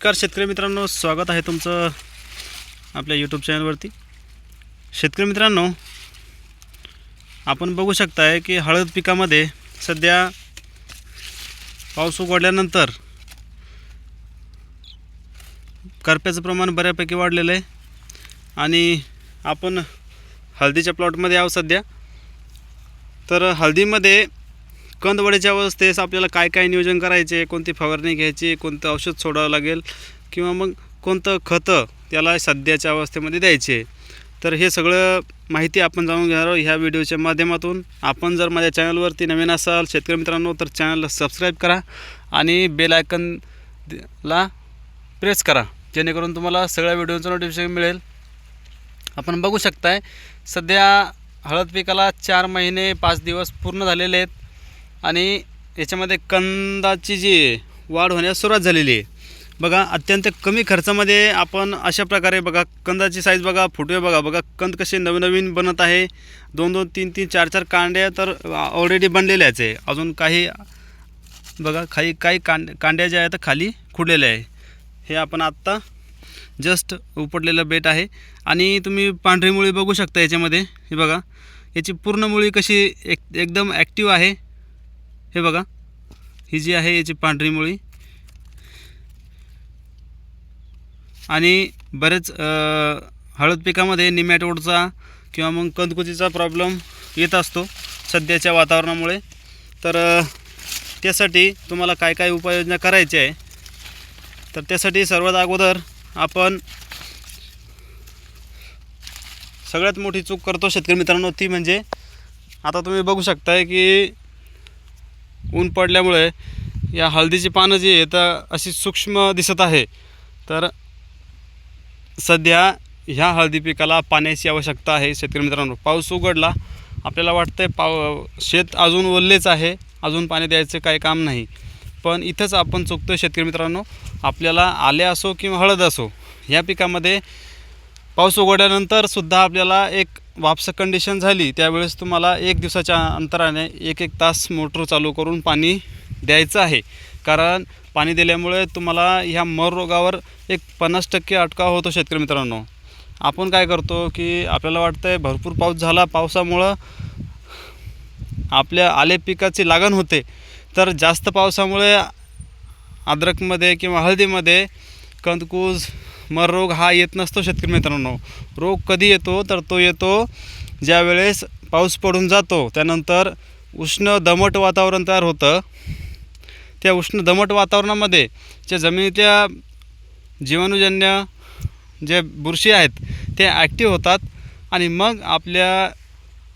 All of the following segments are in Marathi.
नमस्कार शेतकरी मित्रांनो स्वागत आहे तुमचं आपल्या यूट्यूब चॅनलवरती शेतकरी मित्रांनो आपण बघू शकताय की हळद पिकामध्ये सध्या पाऊस उघडल्यानंतर करप्याचं प्रमाण बऱ्यापैकी वाढलेलं आहे. आणि आपण हळदीच्या प्लॉटमध्ये आहोत सध्या. तर हळदीमध्ये कंदवडीच्या अवस्थेस आपल्याला काय काय नियोजन करायचे कोणती फवारणी घ्यायची कोणतं औषध सोडावं लागेल किंवा मग कोणतं खतं त्याला सध्याच्या अवस्थेमध्ये द्यायचे. तर हे सगळं माहिती आपण जाणून घेणार आहोत ह्या व्हिडिओच्या माध्यमातून. आपण जर माझ्या चॅनलवरती नवीन असाल शेतकरी मित्रांनो तर चॅनलला सबस्क्राईब करा आणि बेल आयकनला प्रेस करा जेणेकरून तुम्हाला सगळ्या व्हिडिओचं नोटिफिकेशन मिळेल. आपण बघू शकताय सध्या हळद पिकाला चार महिने पाच दिवस पूर्ण झालेले आहेत. आणि याच्यामध्ये कंदाची जी वाढ होण्यास सुरुवात झालेली आहे. बघा अत्यंत कमी खर्चामध्ये आपण अशा प्रकारे बघा कंदाची साईज बघा फुटवे बघा बघा कंद कसे नवीन नवीन बनत आहे. दोन दोन तीन तीन चार चार कांड्या तर ऑलरेडी बनलेल्याच आहे. अजून काही बघा काही काही कांड कांड्या ज्या आहेत खाली खुडलेल्या आहे. हे आपण आत्ता जस्ट उपटलेलं बेट आहे. आणि तुम्ही पांढरी मुळी बघू शकता याच्यामध्ये. हे बघा याची पूर्ण मुळी कशी एक एकदम ॲक्टिव्ह आहे. हे बघा. ही जी आहे याची पांढरी मुळी. आणि बरेच हळद पिकामध्ये निमॅटोडचा किंवा मग कंदकुचीचा प्रॉब्लेम येत असतो सध्याच्या वातावरणामुळे. तर त्यासाठी तुम्हाला काय काय उपाययोजना करायची आहे? तर त्यासाठी सर्वात अगोदर आपण सगळ्यात मोठी चूक करतो शेतकरी मित्रांनो ती म्हणजे आता तुम्ही बघू शकताय की ऊन पडल्यामुळे या हळदीची पानं जी आहेत अशी सूक्ष्म दिसत आहे. तर सध्या ह्या हळदी पिकाला पाण्याची आवश्यकता आहे. शेतकरी मित्रांनो पाऊस उघडला आपल्याला वाटतं आहे पाव शेत अजून ओललेच आहे. अजून पाणी द्यायचं काही काम नाही. पण इथंच आपण चुकतो शेतकरी मित्रांनो आपल्याला आले असो किंवा हळद असो ह्या पिकामध्ये पाऊस उघडल्यानंतर सुद्धा आपल्याला एक वापस कंडिशन झाली त्यावेळेस तुम्हाला एक दिवसाच्या अंतराने एक एक तास मोटर चालू करून पाणी द्यायचं आहे. कारण पाणी दिल्यामुळे तुम्हाला ह्या मर रोगावर एक पन्नास टक्के अटकाव होतो शेतकरी मित्रांनो. आपण काय करतो की आपल्याला वाटतं आहे भरपूर पाऊस झाला पावसामुळं आपल्या आले पिकाची लागण होते. तर जास्त पावसामुळे अद्रकमध्ये किंवा हळदीमध्ये कंदकूज मर रोग हा येत नसतो शेतकरी मित्रांनो. रोग कधी येतो तर तो येतो ज्या वेळेस पाऊस पडून जातो त्यानंतर उष्ण दमट वातावरण तयार होतं. त्या उष्ण दमट वातावरणामध्ये ज्या जमिनीतल्या जीवाणूजन्य जे बुरशी आहेत ते ॲक्टिव्ह होतात आणि मग आपल्या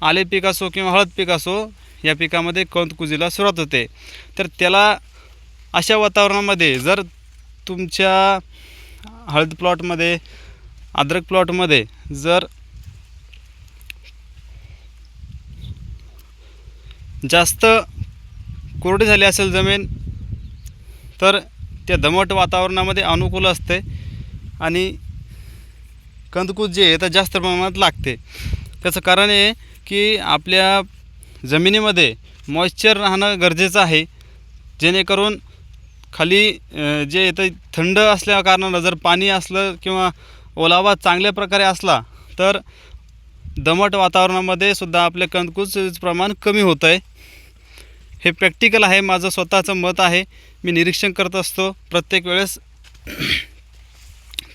आले पीक असो किंवा हळद पीक असो या पिकामध्ये कंदकुजीला सुरुवात होते. तर त्याला अशा वातावरणामध्ये जर तुमच्या हळद प्लॉटमध्ये अद्रक प्लॉटमध्ये जर जास्त कोरडी झाली असेल जमीन तर त्या दमट वातावरणामध्ये अनुकूल असते आणि कंदकूज जे आहे तर जास्त प्रमाणात लागते. त्याचं कारण आहे की आपल्या जमिनीमध्ये मॉइश्चर राहणं गरजेचं आहे जेणेकरून खाली जे येतं थंड असल्या कारणानं जर पाणी असलं किंवा ओलावा चांगल्या प्रकारे असला तर दमट वातावरणामध्ये सुद्धा आपले कंदकूज प्रमाण कमी होतं आहे हे प्रॅक्टिकल आहे माझं स्वतःचं मत आहे. मी निरीक्षण करत असतो. प्रत्येक वेळेस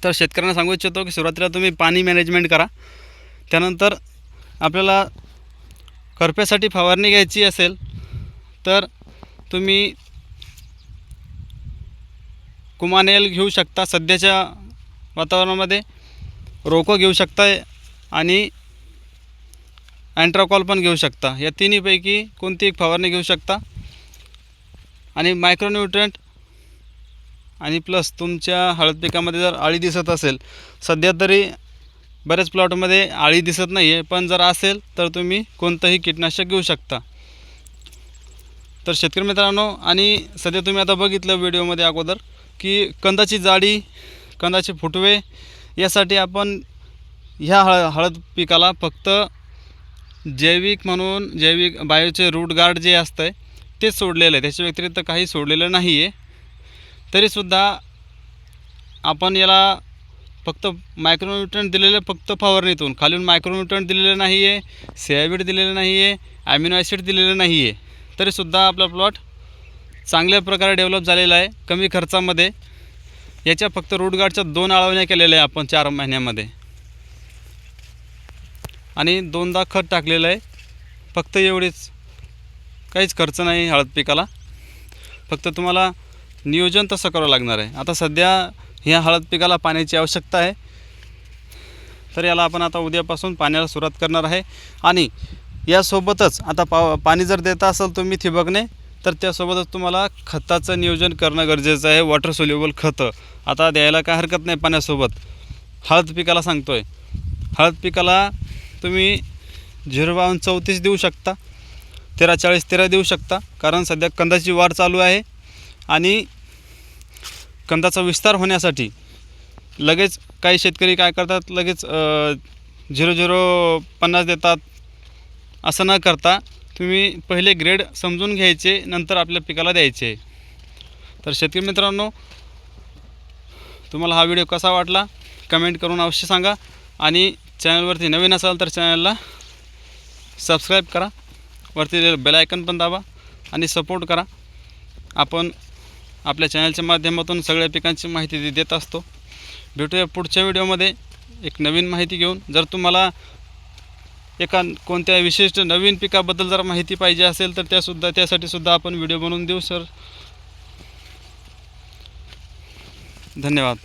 तर शेतकऱ्यांना सांगू इच्छितो की सुरुवातीला तुम्ही पाणी मॅनेजमेंट करा. त्यानंतर आपल्याला करप्यासाठी फवारणी घ्यायची असेल तर तुम्ही कुमानेल घेऊ शकता सध्याच्या वातावरणामध्ये रोको घेऊ शकता आणि अँट्राकॉल पण घेऊ शकता. या तिन्हीपैकी कोणती एक फवारणी घेऊ शकता? आणि मायक्रोन्युट्रंट आणि प्लस तुमच्या हळद पिकामध्ये जर आळी दिसत असेल सध्या तरी बऱ्याच प्लॉटमध्ये आळी दिसत नाही आहे पण जर असेल तर तुम्ही कोणतंही कीटनाशक घेऊ शकता. तर शेतकरी मित्रांनो आणि सध्या तुम्ही आता बघितलं व्हिडिओमध्ये अगोदर की कंदाची जाडी कंदाचे फुटवे यासाठी आपण ह्या हळ हळद पिकाला फक्त जैविक म्हणून जैविक बायोचे रूट गार्ड जे असतं आहे तेच सोडलेलं आहे. त्याच्या व्यतिरिक्त काही सोडलेलं नाही आहे तरीसुद्धा आपण याला फक्त मायक्रोन्युट्रंट दिलेलं फक्त फवारणीतून. खालून मायक्रोन्युट्रंट दिलेलं नाही आहे सेयाबीड दिलेलं नाही आहे ॲमिनो ॲसिड दिलेलं नाही आहे तरीसुद्धा आपला प्लॉट चांगल्या प्रकारे डेव्हलप झालेला आहे कमी खर्चामध्ये. याच्या फक्त रूटगार्डच्या दोन आळवण्या केलेल्या आहे आपण चार महिन्यामध्ये. आणि दोनदा खत टाकलेलं आहे फक्त एवढीच. काहीच खर्च नाही हळद पिकाला. फक्त तुम्हाला नियोजन तसं करावं लागणार आहे. आता सध्या ह्या हळद पिकाला पाण्याची आवश्यकता आहे. तर याला आपण आता उद्यापासून पाण्याला सुरुवात करणार आहे. आणि यासोबतच आता पा पाणी जर देता असाल तुम्ही थिबकने तर त्यासोबतच तुम्हाला खताचं नियोजन करणं गरजेचं आहे. वॉटर सोल्युबल खतं. आता द्यायला काय हरकत नाही पाण्यासोबत. हळद पिकाला सांगतो आहे हळद पिकाला तुम्ही झिरो बावन्न चौतीस देऊ शकता. तेरा चाळीस तेरा देऊ शकता. कारण सध्या कंदाची वाढ चालू आहे. आणि कंदाचा विस्तार होण्यासाठी लगेच काही शेतकरी काय करतात लगेच झिरो झिरो पन्नास देतात. असं न करता तुम्ही पहिले ग्रेड समजून घ्यायचे नंतर आपल्या पिकाला द्यायचे. तर शेतकरी मित्रांनो तुम्हाला हा व्हिडिओ कसा वाटला? कमेंट करून अवश्य सांगा. आणि चॅनलवरती नवीन असाल तर चॅनलला सबस्क्राईब करा. वरती बेलायकन पण दाबा आणि सपोर्ट करा. आपण आपल्या चॅनलच्या माध्यमातून सगळ्या पिकांची माहिती देत असतो. भेटूया पुढच्या व्हिडिओमध्ये एक नवीन माहिती घेऊन. जर तुम्हाला एका कोणत्या विशिष्ट नवीन पिकाबद्दल जर माहिती पाहिजे असेल तर त्यासुद्धा त्यासाठी सुद्धा आपण व्हिडिओ बनवून देऊ सर. धन्यवाद.